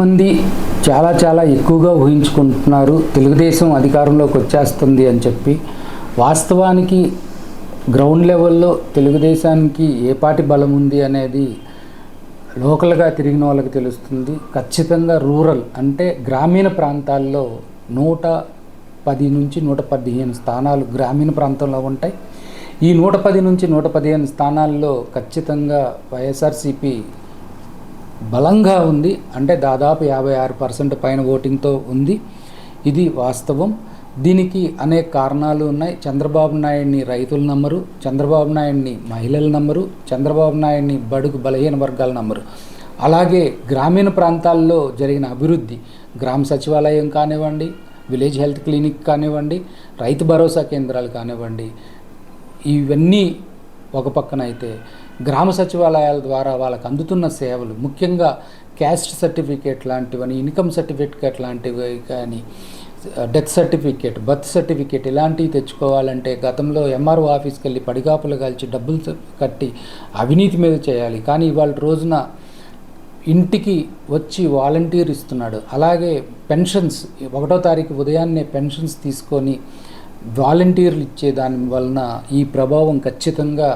మంది చాలా చాలా ఎక్కువగా ఊహించుకుంటున్నారు. తెలుగుదేశం అధికారంలోకి వచ్చేస్తుంది అని చెప్పి. వాస్తవానికి గ్రౌండ్ లెవెల్లో తెలుగుదేశానికి ఏ పాటి బలం ఉంది అనేది లోకల్గా తిరిగిన వాళ్ళకి తెలుస్తుంది. ఖచ్చితంగా రూరల్ అంటే గ్రామీణ ప్రాంతాల్లో నూట పది నుంచి నూట పదిహేను స్థానాలు గ్రామీణ ప్రాంతంలో ఉంటాయి. ఈ నూట పది నుంచి నూట పదిహేను స్థానాల్లో ఖచ్చితంగా వైఎస్ఆర్సీపీ బలంగా ఉంది. అంటే దాదాపు యాభై ఆరు పర్సెంట్ పైన ఓటింగ్తో ఉంది. ఇది వాస్తవం. దీనికి అనేక కారణాలు ఉన్నాయి. చంద్రబాబు నాయుడిని రైతులు నమ్మరు. చంద్రబాబు నాయుడిని మహిళలు నమ్మరు. చంద్రబాబు నాయుడిని బడుగు బలహీన వర్గాలు నమ్మరు. అలాగే గ్రామీణ ప్రాంతాల్లో జరిగిన అభివృద్ధి గ్రామ సచివాలయం కానివ్వండి విలేజ్ హెల్త్ క్లినిక్ కానివ్వండి రైతు భరోసా కేంద్రాలు కానివ్వండి ఇవన్నీ ఒక పక్కన అయితే గ్రామ సచివాలయాల ద్వారా వాళ్ళకు అందుతున్న సేవలు ముఖ్యంగా క్యాస్ట్ సర్టిఫికేట్ లాంటివని ఇన్కమ్ సర్టిఫికేట్ లాంటివి కానీ డెత్ సర్టిఫికేట్ బర్త్ సర్టిఫికేట్ ఇలాంటివి తెచ్చుకోవాలంటే గతంలో ఎంఆర్ఓ ఆఫీస్కి వెళ్ళి పడిగాపులు కాల్చి డబ్బులు కట్టి అవినీతి మీద చేయాలి. కానీ ఇవాళ రోజున ఇంటికి వచ్చి వాలంటీర్ ఇస్తున్నాడు. అలాగే పెన్షన్స్ ఒకటో తారీఖు ఉదయాన్నే పెన్షన్స్ తీసుకొని వాలంటీర్లు ఇచ్చే దాని వలన ఈ ప్రభావం ఖచ్చితంగా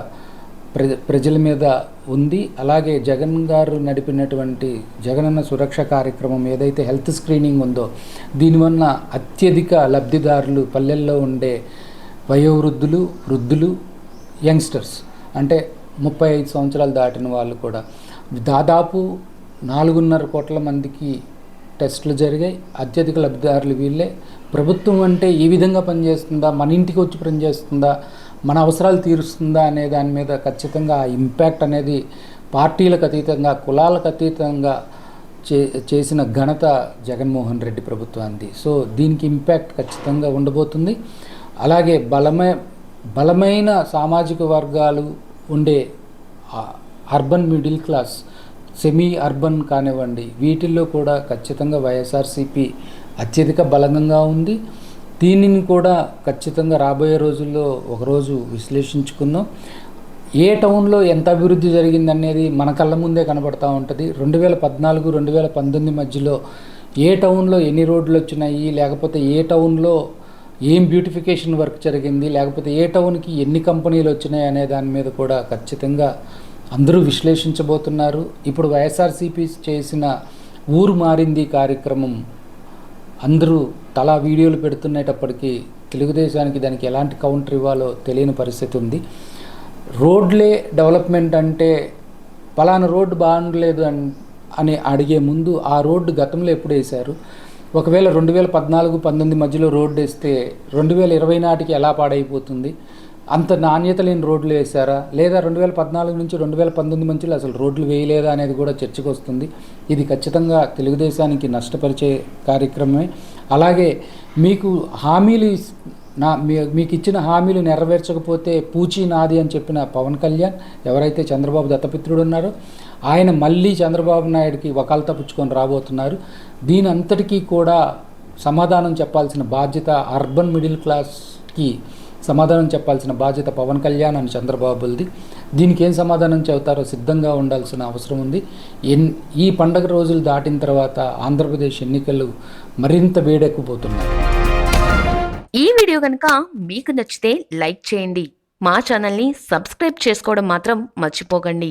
ప్ర ప్రజల మీద ఉంది. అలాగే జగన్ గారు నడిపినటువంటి జగనన్న సురక్ష కార్యక్రమం ఏదైతే హెల్త్ స్క్రీనింగ్ ఉందో దీనివల్ల అత్యధిక లబ్ధిదారులు పల్లెల్లో ఉండే వయోవృద్ధులు వృద్ధులు యంగ్స్టర్స్ అంటే ముప్పై ఐదు సంవత్సరాలు దాటిన వాళ్ళు కూడా. దాదాపు నాలుగున్నర కోట్ల మందికి టెస్టులు జరిగాయి. అత్యధిక లబ్ధిదారులు వీళ్ళే. ప్రభుత్వం అంటే ఏ విధంగా పనిచేస్తుందా? మన ఇంటికి వచ్చి పనిచేస్తుందా? మన అవసరాలు తీరుస్తుందా అనే దాని మీద ఖచ్చితంగా ఆ ఇంపాక్ట్ అనేది పార్టీలకు అతీతంగా కులాలకు అతీతంగా చే చేసిన ఘనత జగన్మోహన్ రెడ్డి ప్రభుత్వానికి సో దీనికి ఇంపాక్ట్ ఖచ్చితంగా ఉండబోతుంది. అలాగే బలమే బలమైన సామాజిక వర్గాలు ఉండే urban middle class semi urban కానివ్వండి వీటిల్లో కూడా ఖచ్చితంగా వైఎస్ఆర్సీపీ అత్యధిక బలంగా ఉంది. దీనిని కూడా ఖచ్చితంగా రాబోయే రోజుల్లో ఒకరోజు విశ్లేషించుకుందాం. ఏ టౌన్లో ఎంత అభివృద్ధి జరిగిందనేది మన కళ్ళ ముందే కనబడతా ఉంటుంది. రెండు వేల పద్నాలుగు రెండు వేల పంతొమ్మిది మధ్యలో ఏ టౌన్లో ఎన్ని రోడ్లు వచ్చినాయి లేకపోతే ఏ టౌన్లో ఏం బ్యూటిఫికేషన్ వర్క్ జరిగింది లేకపోతే ఏ టౌన్కి ఎన్ని కంపెనీలు వచ్చినాయి అనే దాని మీద కూడా ఖచ్చితంగా అందరూ విశ్లేషించబోతున్నారు. ఇప్పుడు వైఎస్ఆర్సీపీ చేసిన ఊరు మారింది కార్యక్రమం అందరూ తలా వీడియోలు పెడుతున్నప్పటికీ తెలుగుదేశానికి దానికి ఎలాంటి కౌంటర్ ఇవ్వాలో తెలియని పరిస్థితి ఉంది. రోడ్లే డెవలప్మెంట్ అంటే పలానా రోడ్డు బాగుండలేదు అని అని అడిగే ముందు ఆ రోడ్డు గతంలో ఎప్పుడు వేశారు? ఒకవేళ రెండు వేల పద్నాలుగు పంతొమ్మిది మధ్యలో రోడ్డు వేస్తే రెండు వేల ఇరవై నాటికి ఎలా పాడైపోతుంది? అంత నాణ్యత లేని రోడ్లు వేశారా? లేదా రెండు వేల పద్నాలుగు నుంచి రెండు వేల పంతొమ్మిది మధ్యలో అసలు రోడ్లు వేయలేదా అనేది కూడా చర్చకు వస్తుంది. ఇది ఖచ్చితంగా తెలుగుదేశానికి నష్టపరిచే కార్యక్రమమే. అలాగే మీకు హామీలు నా మీకు ఇచ్చిన హామీలు నెరవేర్చకపోతే పూచి నాది అని చెప్పిన పవన్ కళ్యాణ్ ఎవరైతే చంద్రబాబు దత్తపుత్రుడు ఉన్నారో ఆయన మళ్ళీ చంద్రబాబు నాయుడికి వకాలత పుచ్చుకొని రాబోతున్నారు. దీని అంతటికీ కూడా సమాధానం చెప్పాల్సిన బాధ్యత అర్బన్ మిడిల్ క్లాస్కి సమాధానం చెప్పాల్సిన బాధ్యత పవన్ కళ్యాణ్ అని చంద్రబాబుది దీనికి ఏం సమాధానం చెబుతారో సిద్ధంగా ఉండాల్సిన అవసరం ఉంది. ఎన్ ఈ పండగ రోజులు దాటిన తర్వాత ఆంధ్రప్రదేశ్ ఎన్నికలు మరింత వేడెక్కిపోతున్నాయి. ఈ వీడియో కనుక మీకు నచ్చితే లైక్ చేయండి. మా ఛానల్ని సబ్స్క్రైబ్ చేసుకోవడం మాత్రం మర్చిపోకండి.